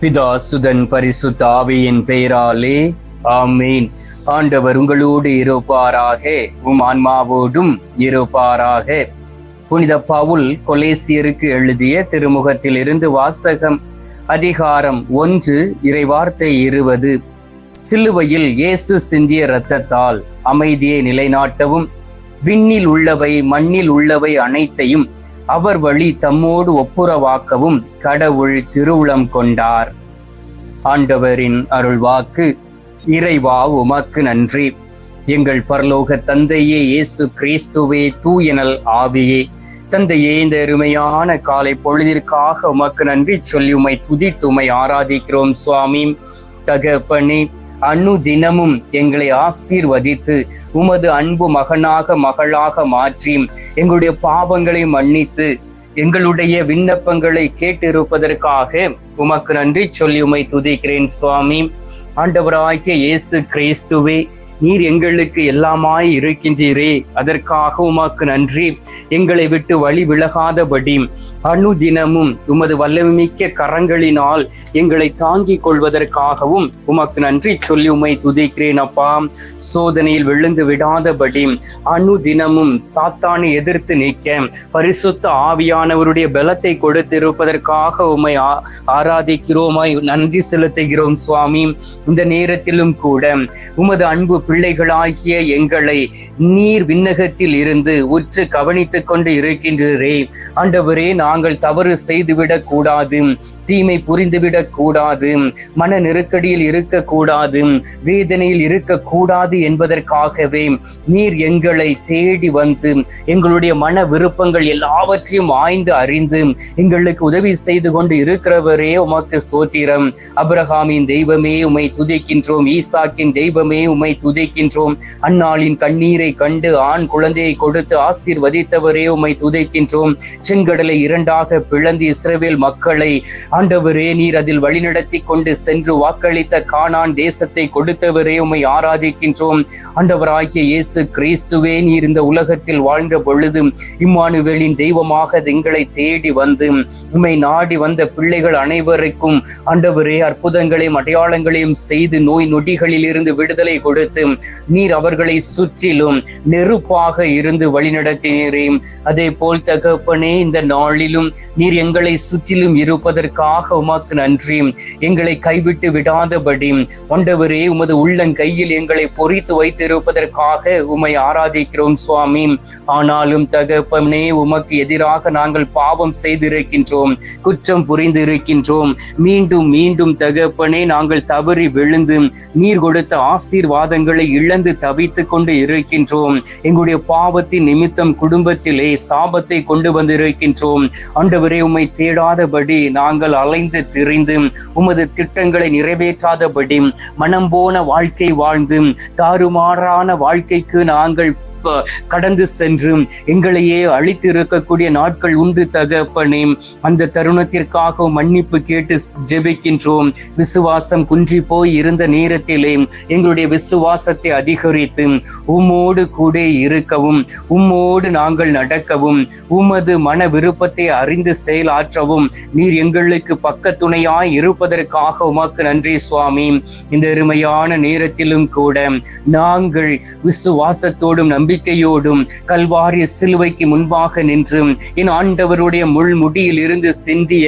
பிதா சுதன் பரிசுத்த ஆவியின் பெயராலே ஆமீன். ஆண்டவர் உங்களோடு இருப்பாராக உம் ஆன்மாவோடும் இருப்பாராக. புனித பவுல் கொலேசியருக்கு எழுதிய திருமுகத்தில் இருந்து வாசகம் அதிகாரம் ஒன்று இறைவார்த்தை இருபது. சிலுவையில் இயேசு சிந்திய இரத்தத்தால் அமைதியை நிலைநாட்டவும் விண்ணில் உள்ளவை மண்ணில் உள்ளவை அனைத்தையும் அவர் வழி தம்மோடு ஒப்புரவாக்கவும் கடவுள் திருவுளம் கொண்டார். ஆண்டவரின் அருள்வாக்கு இறைவா உமக்கு நன்றி. எங்கள் பரலோக தந்தையே இயேசு கிறிஸ்துவே தூயனல் ஆவியே. தந்தையே இந்த அருமையான காலை பொழுதிற்காக உமக்கு நன்றி சொல்லி உமை துதித்து உமை ஆராதிக்கிறோம் சுவாமி. தகப்பனே அணு தினமும் எங்களை ஆசீர்வதித்து உமது அன்பு மகனாக மகளாக மாற்றி எங்களுடைய பாவங்களை மன்னித்து எங்களுடைய விண்ணப்பங்களை கேட்டிருப்பதற்காக உமக்கு நன்றி சொல்லி உமை துதிக்கிறேன் சுவாமி. ஆண்டவராகிய இயேசு கிறிஸ்துவே நீர் எங்களுக்கு எல்லாமாய் இருக்கின்றீரே. அதற்காக உமக்கு நன்றி. எங்களை விட்டு வழி விலகாதபடி அனுதினமும் உமது வல்லமிக்க கரங்களினால் எங்களை தாங்கிக் கொள்வதற்காகவும் உமக்கு நன்றி சொல்லி உமை துதிக்கிறேன் அப்பா. சோதனையில் விழுந்து விடாதபடி அனுதினமும் சாத்தானை எதிர்த்து நிற்க பரிசுத்த ஆவியானவருடைய பலத்தை கொடுத்திருப்பதற்காக உமை ஆராதிக்கிறோமாய் நன்றி செலுத்துகிறோம் சுவாமி. இந்த நேரத்திலும் கூட உமது அன்பு பிள்ளைகளாகிய எங்களை நீர் விண்ணகத்தில் இருந்து உற்று கவனித்துக் கொண்டு இருக்கின்றீரே. ஆண்டவரே நாங்கள் தவறு செய்துவிடக் கூடாது தீமை புரிந்துவிடக் கூடாது மன நெருக்கடியில் இருக்கக்கூடாது வேதனையில் இருக்கக்கூடாது என்பதற்காகவே நீர் எங்களை தேடி வந்து எங்களுடைய மன விருப்பங்கள் எல்லாவற்றையும் ஆய்ந்து அறிந்து எங்களுக்கு உதவி செய்து கொண்டு இருக்கிறவரே உமக்கு ஸ்தோத்திரம். அப்ரஹாமின் தெய்வமே உமை துதிக்கின்றோம். ஈசாக்கின் தெய்வமே உமை துதி துதைக்கின்றோம். அன்னாளின் கண்ணீரை கண்டு ஆண் குழந்தையை கொடுத்து ஆசீர்வதித்தவரே உமை துதைக்கின்றோம். செங்கடலை இரண்டாக பிளந்து இஸ்ரேவேல் மக்களை ஆண்டவரே நீர் அதில் வழிநடத்தி கொண்டு சென்று வாக்களித்த காணான் தேசத்தை கொடுத்தவரே உமை ஆராதிக்கின்றோம். ஆண்டவராகிய இயேசு கிறிஸ்துவே நீர் இந்த உலகத்தில் வாழ்ந்த பொழுது இம்மானுவேலின் தெய்வமாக எங்களை தேடி வந்து உம்மை நாடி வந்த பிள்ளைகள் அனைவருக்கும் ஆண்டவரே அற்புதங்களையும் அடையாளங்களையும் செய்து நோய் நொடிகளில் இருந்து விடுதலை கொடுத்து நீர் அவர்களை சுற்றிலும் நெருப்பாக இருந்து வழிநடத்தினீரே அதே போல் தகப்பனே இந்த நாளிலும் நீர் எங்களை சுற்றிலும் இருப்பதற்காக உமக்கு நன்றி. எங்களை கைவிட்டு விடாதபடி ஒன்றவரே உமது உள்ளங்கையில் எங்களை பொறித்து வைத்திருப்பதற்காக உமை ஆராதிக்கிறோம் சுவாமி. ஆனாலும் தகப்பனே உமக்கு எதிராக நாங்கள் பாவம் செய்திருக்கின்றோம் குற்றம் புரிந்திருக்கின்றோம். மீண்டும் மீண்டும் தகப்பனே நாங்கள் தவறி விழுந்து நீர் கொடுத்த ஆசீர்வாதங்கள் இழந்து தவித்துக் கொண்டு இருக்கின்றோம். எங்களுடைய பாவத்தின் நிமித்தம் குடும்பத்திலே சாபத்தை கொண்டு வந்திருக்கின்றோம். ஆண்டவரே உம்மை தேடாதபடி நாங்கள் அலைந்து திரிந்து உமது திட்டங்களை நிறைவேற்றாதபடி மனம் போன வாழ்க்கை வாழ்ந்து தாறுமாறான வாழ்க்கைக்கு நாங்கள் கடந்து சென்று எங்களையே அழித்து இருக்கக்கூடிய நாட்கள் உண்டு தகப்பனே. அந்த தருணத்திற்காக மன்னிப்பு கேட்டு ஜெபிக்கின்றோம். விசுவாசம் குன்றி போய் இருந்த நேரத்திலே எங்களுடைய விசுவாசத்தை அதிகரித்து உம்மோடு கூட இருக்கவும் உம்மோடு நாங்கள் நடக்கவும் உமது மன விருப்பத்தை அறிந்து செயலாற்றவும் நீர் எங்களுக்கு பக்கத்துணையாய் இருப்பதற்காக உமக்கு நன்றி சுவாமி. இந்த அருமையான நேரத்திலும் கூட நாங்கள் விசுவாசத்தோடும் நம்பி நம்பிக்கையோடும் கல்வாரிய சிலுவைக்கு முன்பாக நின்று என் ஆண்டவருடைய முள் முடியில் இருந்து சிந்திய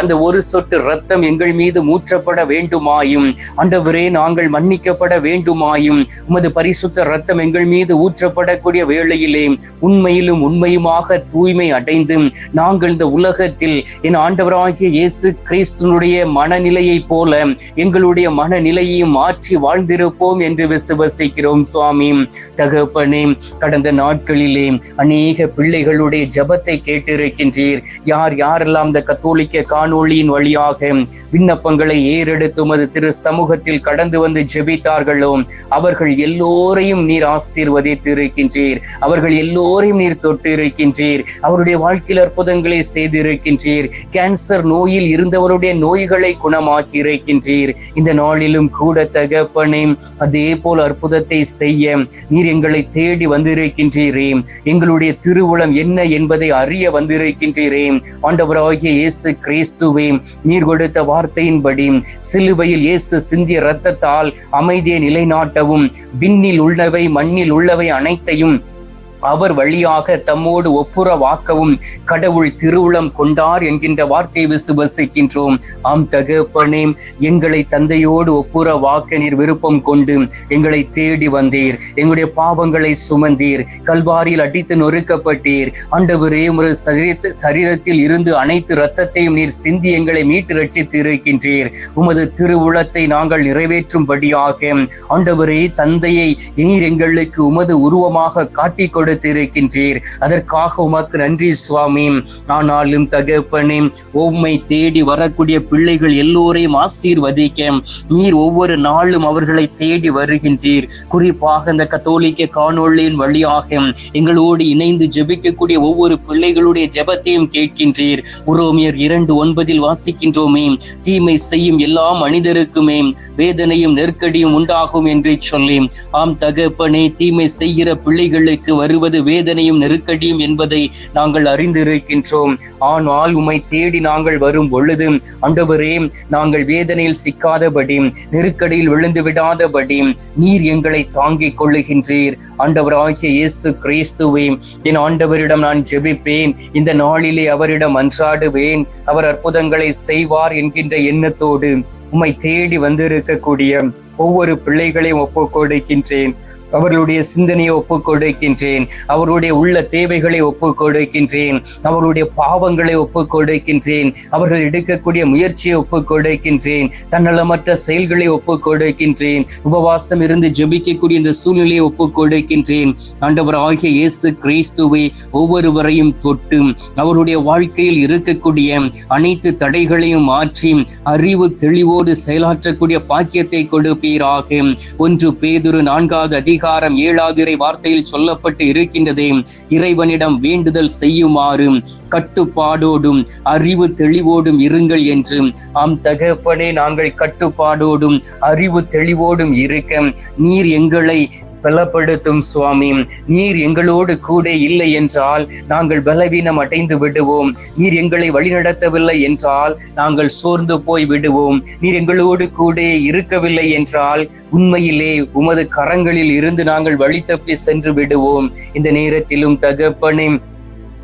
அந்த ஒரு சொட்டு ரத்தம் எங்கள் மீது மூற்றப்பட வேண்டுமாயும். ஆண்டவரே நாங்கள் மன்னிக்கப்பட வேண்டுமாயும். உமது பரிசுத்த ரத்தம் எங்கள் மீது ஊற்றப்படக்கூடிய வேளையிலே உண்மையிலும் உண்மையுமாக தூய்மை அடைந்து நாங்கள் இந்த உலகத்தில் என் ஆண்டவராகிய இயேசு கிறிஸ்துனுடைய மனநிலையை போல எங்களுடைய மனநிலையையும் மாற்றி வாழ்ந்திருப்போம் என்று விசுவசிக்கிறோம் சுவாமி. தகப்பனே கடந்த நாட்களிலே அநேக பிள்ளைகளுடைய ஜபத்தை கேட்டிருக்கின்றீர். யார் யாரெல்லாம் இந்த கத்தோலிக்க காணொளியின் வழியாக விண்ணப்பங்களை ஏறெடுத்து உமது திரு சமூகத்தில் கடந்து வந்து ஜெபித்தார்களோ அவர்கள் எல்லோரையும் நீர் ஆசீர்வதித்து இருக்கின்றீர் அவர்கள் எல்லோரையும் நீர் தொட்டு இருக்கின்றீர் அவருடைய வாழ்க்கையில் அற்புதங்களை செய்திருக்கின்றீர். கேன்சர் நோயில் இருந்தவருடைய நோய்களை குணமாக்கி இருக்கின்றீர் இந்த நாளிலும் கூட தகப்பனே அதே போல் அற்புதத்தை செய்ய நீர் எங்களை தேடி வந்திருக்கின்றீரே எங்களுடைய திருவுளம் என்ன என்பதை அறிய வந்திருக்கின்றீரே ஆண்டவராகிய இயேசு கிறிஸ்துவே நீர் கொடுத்த வார்த்தையின்படி சிலுவையில் இயேசு சிந்திய இரத்தத்தால் அமைதியை நிலைநாட்டவும் விண்ணில் உள்ளவை மண்ணில் உள்ளவை அனைத்தையும் அவர் வழியாக தம்மோடு ஒப்புரவாக்கவும் கடவுள் திருவுளம் கொண்டார் என்கின்ற வார்த்தை விசுவசிக்கின்றோம் ஆம் தகப்பனே எங்களை தந்தையோடு ஒப்புரவாக்க நீர் விருப்பம் கொண்டு எங்களை தேடி வந்தீர். எங்களுடைய பாவங்களை சுமந்தீர். கல்வாரியில் அடித்து நொறுக்கப்பட்டீர். ஆண்டவரே ஒரு சரீரத்து சரீரத்தில் இருந்து அனைத்து இரத்தத்தையும் நீர் சிந்தி எங்களை மீட்டு ரட்சித்து இருக்கின்றீர் உமது திருவுளத்தை நாங்கள் நிறைவேற்றும்படியாக ஆண்டவரே தந்தையை நீர் எங்களுக்கு உமது உருவமாக காட்டிக் கொடுத்திருக்கின்றீர். அதற்காக உமக்கு நன்றி சுவாமி. ஆனாலும் தகப்பனே உம்மை தேடி வரக்கூடிய பிள்ளைகள் எல்லோரையும் ஆசீர்வதிக்க. நீர் ஒவ்வொரு நாளும் அவர்களை தேடி வருகின்றீர். குறிப்பாக இந்த கத்தோலிக்க காணொளியின் வழியாக எங்களோடு இணைந்து ஜெபிக்கக்கூடிய ஒவ்வொரு பிள்ளைகளுடைய ஜெபத்தையும் கேட்கின்றீர். உரோமியர் இரண்டு ஒன்பதில் வாசிக்கின்றோமே தீமை செய்யும் எல்லா மனிதருக்குமே வேதனையும் நெருக்கடியும் உண்டாகும் என்று சொல்லி. ஆம் தகப்பனே தீமை செய்கிற பிள்ளைகளுக்கு வரும் வருவது வேதனையும் நெருக்கடியும் என்பதை நாங்கள் அறிந்திருக்கின்றோம். ஆனால் உமை தேடி நாங்கள் வரும் பொழுது அண்டவரே நாங்கள் வேதனையில் சிக்காதபடி நெருக்கடியில் விழுந்து விடாதபடி நீர் எங்களை தாங்கிக் கொள்ளுகின்றீர். ஆண்டவராகிய இயேசு கிறிஸ்துவே என் ஆண்டவரிடம் நான் ஜெபிப்பேன். இந்த நாளிலே அவரிடம் அன்றாடுவேன். அவர் அற்புதங்களை செய்வார் என்கின்ற எண்ணத்தோடு உம்மை தேடி வந்திருக்கக்கூடிய ஒவ்வொரு பிள்ளைகளையும் ஒப்புக் கொடுக்கின்றேன். அவர்களுடைய சிந்தனையை ஒப்புக் கொடுக்கின்றேன். அவருடைய உள்ள தேவைகளை ஒப்புக் கொடுக்கின்றேன். அவருடைய பாவங்களை ஒப்புக் கொடுக்கின்றேன். அவர்கள் எடுக்கக்கூடிய முயற்சியை ஒப்புக் கொடுக்கின்றேன். தன்னலமற்ற செயல்களை ஒப்புக் கொடுக்கின்றேன். உபவாசம் இருந்து ஜெபிக்கக்கூடிய இந்த சூழ்நிலையை ஒப்புக் கொடுக்கின்றேன். ஆண்டவர் ஆகிய இயேசு கிறிஸ்துவை ஒவ்வொருவரையும் தொட்டு அவருடைய வாழ்க்கையில் இருக்கக்கூடிய அனைத்து தடைகளையும் மாற்றி அறிவு தெளிவோடு செயலாற்றக்கூடிய பாக்கியத்தை கொடுப்பீராக. ஒன்று பேதுரு நான்காவது அதிக அதிகாரம் ஏழாதிரை வார்த்தையில் சொல்லப்பட்டு இருக்கின்றதே. இறைவனிடம் வேண்டுதல் செய்யுமாறும் கட்டுப்பாடோடும் அறிவு தெளிவோடும் இருங்கள் என்று. ஆம் தகப்பனே நாங்கள் கட்டுப்பாடோடும் அறிவு தெளிவோடும் இருக்க. நீர் எங்களை பலப்படுத்தும் சுவாமி. நீர் எங்களோடு கூட இல்லை என்றால் நாங்கள் பலவீனம் அடைந்து விடுவோம். நீர் எங்களை வழிநடத்தவில்லை என்றால் நாங்கள் சோர்ந்து போய் விடுவோம். நீர் எங்களோடு கூட இருக்கவில்லை என்றால் உண்மையிலே உமது கரங்களில் இருந்து நாங்கள் வழி தப்பி சென்று விடுவோம். இந்த நேரத்திலும் தகப்பனே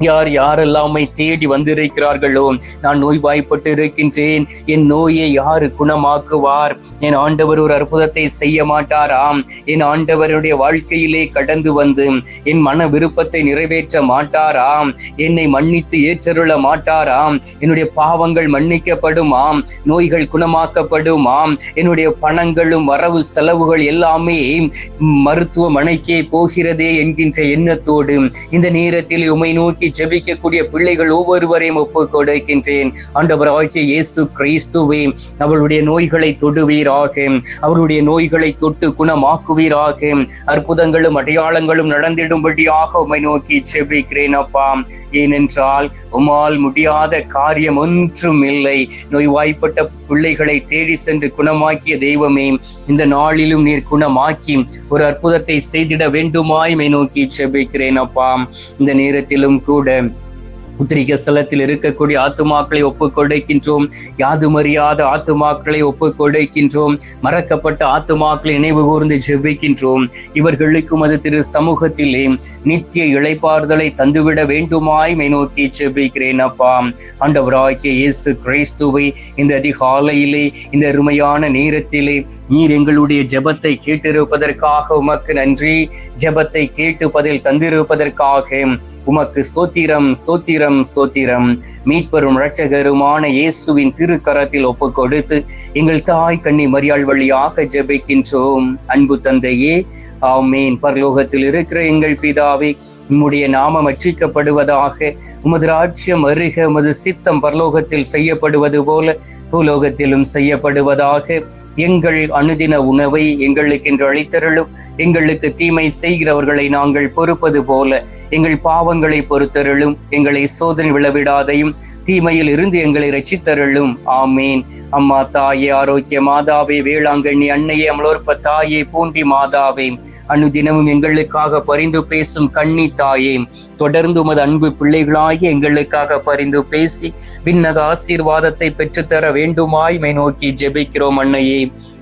யார் யாரெல்லாம் உம்மை தேடி வந்திருக்கிறார்களோ நான் நோய்வாய்ப்பட்டு இருக்கின்றேன். என் நோயை யார் குணமாக்குவார்? என் ஆண்டவர் ஒரு அற்புதத்தை செய்ய மாட்டாராம். என் ஆண்டவருடைய வாழ்க்கையிலே கடந்து வந்து என் மன விருப்பத்தை நிறைவேற்ற மாட்டாராம். என்னை மன்னித்து ஏற்றருள மாட்டாராம். என்னுடைய பாவங்கள் மன்னிக்கப்படுமாம். நோய்கள் குணமாக்கப்படுமாம். என்னுடைய பணங்களும் வரவு செலவுகள் எல்லாமே மருத்துவமனைக்கே போகிறதே என்கின்ற எண்ணத்தோடு இந்த நேரத்தில் உமை நோக்கி நோக்கி ஜெபிக்கக்கூடிய பிள்ளைகள் ஒவ்வொருவரையும் ஒப்பு கொடுக்கின்றேன். ஆண்டவர் ஆகிய இயேசு கிறிஸ்துவே அவளுடைய நோய்களை தொடுவீராக அவருடைய நோய்களை தொட்டு குணமாக்குவீராக. அற்புதங்களும் அடையாளங்களும் நடந்திடும்படியாக உம்மை நோக்கி ஜெபிக்கிறேன் அப்பா. ஏனென்றால் உம்மால் முடியாத காரியம் ஒன்றும் இல்லை. நோய்வாய்ப்பட்ட பிள்ளைகளை தேடி சென்று குணமாக்கிய தெய்வமே இந்த நாளிலும் நீர் குணமாக்கி ஒரு அற்புதத்தை செய்திட வேண்டுமாய் மை நோக்கி செபிக்கிறேன் அப்பா. இந்த நேரத்திலும் கூட good um, உத்திரிக்க ஸ்தலத்தில் இருக்கக்கூடிய ஆத்துமாக்களை ஒப்புக் கொடுக்கின்றோம் யாதுமறியாத ஆத்துமாக்களை ஒப்புக் கொடுக்கின்றோம் மறக்கப்பட்ட ஆத்துமாக்களை நினைவு கூர்ந்து ஜெபிக்கின்றோம். இவர்களுக்கும் அது திரு சமூகத்திலே நித்திய இழைப்பாறுதலை தந்துவிட வேண்டுமாய் மை நோக்கி ஜெபிக்கிறேன் அப்பா. ஆண்டவராகிய இயேசு கிறிஸ்துவை இந்த அதிகாலையிலே இந்த அருமையான நேரத்திலே நீர் எங்களுடைய ஜெபத்தை கேட்டிருப்பதற்காக உமக்கு நன்றி. ஜெபத்தை கேட்டு பதில் தந்திருப்பதற்காக உமக்கு ஸ்தோத்திரம் ஸ்தோத்திரம். ஸ்தோத்திரம் மீட்பெரும் இரட்சகருமான இயேசுவின் திருக்கரத்தில் ஒப்புக் கொடுத்து எங்கள் தாய் கண்ணி மரியாள் வழியாக ஜெபிக்கின்றோம். அன்பு தந்தையே ஆமேன். பரலோகத்தில் இருக்கிற எங்கள் பிதாவே உம்முடைய நாமம் அச்சிக்கப்படுவதாக உமது ராஜ்யம் அருக உமது சித்தம் பரலோகத்தில் செய்யப்படுவது போல பூலோகத்திலும் செய்யப்படுவதாக எங்கள் அனுதின உணவை எங்களுக்கு என்று அளித்தருளும் எங்களுக்கு தீமை செய்கிறவர்களை நாங்கள் பொறுப்பது போல எங்கள் பாவங்களை பொறுத்தருளும் எங்களை சோதனை விழவிடாதையும் தீமையில் இருந்து எங்களை ரச்சித்தருளும் ஆமீன். அம்மா தாயே ஆரோக்கிய மாதாவே வேளாங்கண்ணி அன்னையே அமலோற்ப தாயே பூண்டி மாதாவே அனுதினமும் எங்களுக்காக பரிந்து பேசும் கண்ணி தாயே தொடர்ந்து உமது அன்பு பிள்ளைகளாகி எங்களுக்காக பரிந்து பேசி விண்ணக ஆசீர்வாதத்தை பெற்றுத்தர வேண்டுமாய் மை நோக்கி ஜெபிக்கிறோம் அன்னையே.